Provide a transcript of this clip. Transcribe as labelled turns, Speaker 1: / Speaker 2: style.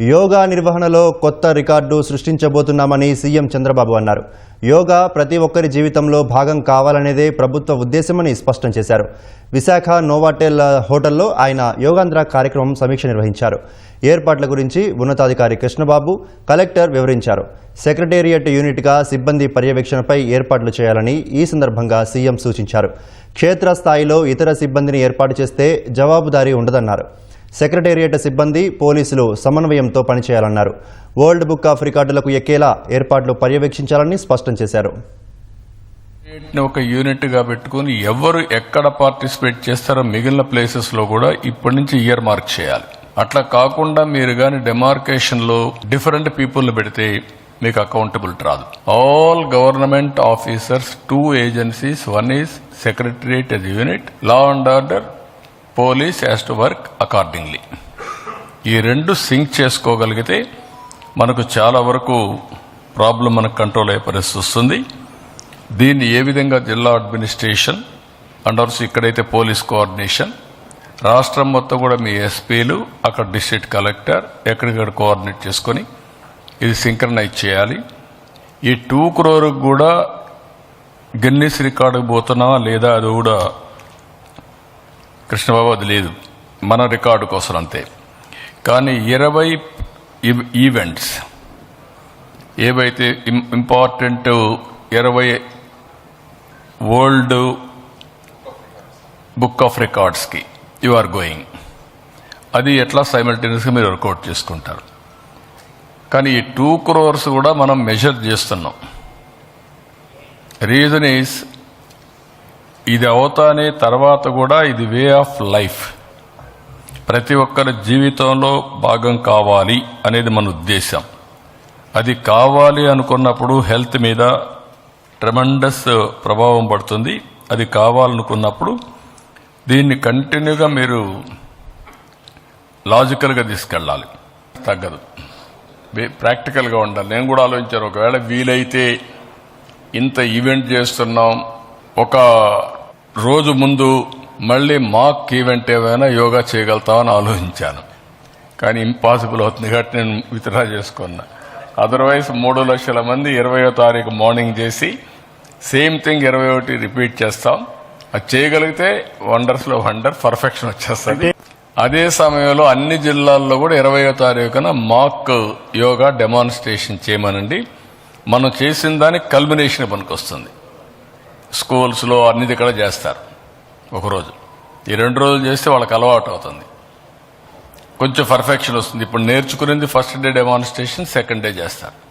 Speaker 1: యోగా నిర్వహణలో కొత్త record సృష్టించబోతున్నామని CM Chandrababu అన్నారు. యోగా ప్రతి ఒక్కరి జీవితంలో భాగం కావాలనేదే ప్రభుత్వ ఉద్దేశమని స్పష్టం చేశారు. విశాఖ నోవాటెల్ హోటల్లో ఆయన యోగాంధ్ర కార్యక్రమం సమీక్ష నిర్వహించారు. ఏర్పాట్ల గురించి ఉన్నతాధికారి కృష్ణబాబు కలెక్టర్ వివరించారు. సెక్రటేరియట్ యూనిట్గా సిబ్బంది పర్యవేక్షణపై ఏర్పాట్లు చేయాలని ఈ సందర్భంగా సీఎం సూచించారు. క్షేత్రస్థాయిలో ఇతర సిబ్బందిని ఏర్పాటు చేస్తే జవాబుదారీ ఉండదన్నారు. సెక్రటేరియట్ సిబ్బంది పోలీసులు సమన్వయంతో పనిచేయాలన్నారు. వరల్డ్ బుక్ ఆఫ్ రికార్డులకు ఎక్కేలా ఏర్పాట్లు పర్యవేక్షించాలని స్పష్టం చేశారు.
Speaker 2: ఒక యూనిట్గా పెట్టుకుని ఎవరు ఎక్కడ పార్టిసిపేట్ చేస్తారో మిగిలిన ప్లేసెస్లో కూడా ఇప్పటి నుంచి ఇయర్ మార్క్ చేయాలి. అట్లా కాకుండా మీరు గాని డెమార్కేషన్లో డిఫరెంట్ పీపుల్ పెడితే మీకు అకౌంటబిలిటీ రాదు. All government officers two agencies one is secretariat S unit law and order police has to work accordingly ఈ రెండు సింక్ చేసుకోగలిగితే మనకు చాలా వరకు ప్రాబ్లం మనకు కంట్రోల్ అయ్యే పరిస్థితి వస్తుంది. దీన్ని ఏ విధంగా జిల్లా అడ్మినిస్ట్రేషన్ అండ్ ఆల్సో ఇక్కడైతే పోలీస్ కోఆర్డినేషన్ రాష్ట్రం మొత్తం కూడా మీ ఎస్పీలు అక్కడ డిస్ట్రిక్ట్ కలెక్టర్ ఎక్కడికక్కడ కోఆర్డినేట్ చేసుకొని ఇది సింక్రనైజ్ చేయాలి. ఈ టూ క్రోర్కి కూడా గిన్నీస్ రికార్డుకు పోతున్నావా లేదా అది కూడా కృష్ణబాబు అది లేదు. మన రికార్డు కోసం అంతే. కానీ ఇరవై ఈవెంట్స్ ఏవైతే ఇంపార్టెంట్ ఇరవై వరల్డ్ బుక్ ఆఫ్ రికార్డ్స్కి యు ఆర్ గోయింగ్. అది ఎట్లా సైమల్టేనియస్గా మీరు వర్కౌట్ చేసుకుంటారు. కానీ ఈ టూ క్రోర్స్ కూడా మనం మెజర్ చేస్తున్నాం. రీజన్ ఈస్ ఇది అవుతానే తర్వాత కూడా ఇది వే ఆఫ్ లైఫ్. ప్రతి ఒక్కరి జీవితంలో భాగం కావాలి అనేది మన ఉద్దేశం అది కావాలి అనుకున్నప్పుడు హెల్త్ మీద ట్రమండస్ ప్రభావం పడుతుంది. అది కావాలనుకున్నప్పుడు దీన్ని కంటిన్యూగా మీరు లాజికల్గా తీసుకెళ్ళాలి. తగ్గదు. ప్రాక్టికల్గా ఉండాలి. నేను కూడా ఆలోచించాను ఒకవేళ వీలైతే ఇంత ఈవెంట్ చేస్తున్నాం ఒక రోజు ముందు మళ్ళీ మాక్ ఈవెంట్ ఏమైనా యోగా చేయగలుగుతామని ఆలోచించాను. కానీ ఇంపాసిబుల్ అవుతుంది కాబట్టి నేను విత్డ్రా చేసుకున్నా. అదర్వైజ్ మూడు లక్షల మంది ఇరవయో తారీఖు మార్నింగ్ చేసి సేమ్ థింగ్ ఇరవై ఒకటి రిపీట్ చేస్తాం. అది చేయగలిగితే వండర్స్లో వండర్ పర్ఫెక్షన్ వచ్చేస్తుంది. అదే సమయంలో అన్ని జిల్లాల్లో కూడా ఇరవయో తారీఖున మాక్ యోగా డెమాన్స్ట్రేషన్ చేయమనండి. మనం చేసిన దానికి కల్మినేషన్ పనికొస్తుంది. స్కూల్స్లో అన్ని దగ్గర చేస్తారు. ఒకరోజు ఈ రెండు రోజులు చేస్తే వాళ్ళకి అలవాటు అవుతుంది. కొంచెం పర్ఫెక్షన్ వస్తుంది. ఇప్పుడు నేర్చుకునేది first day demonstration second day చేస్తారు.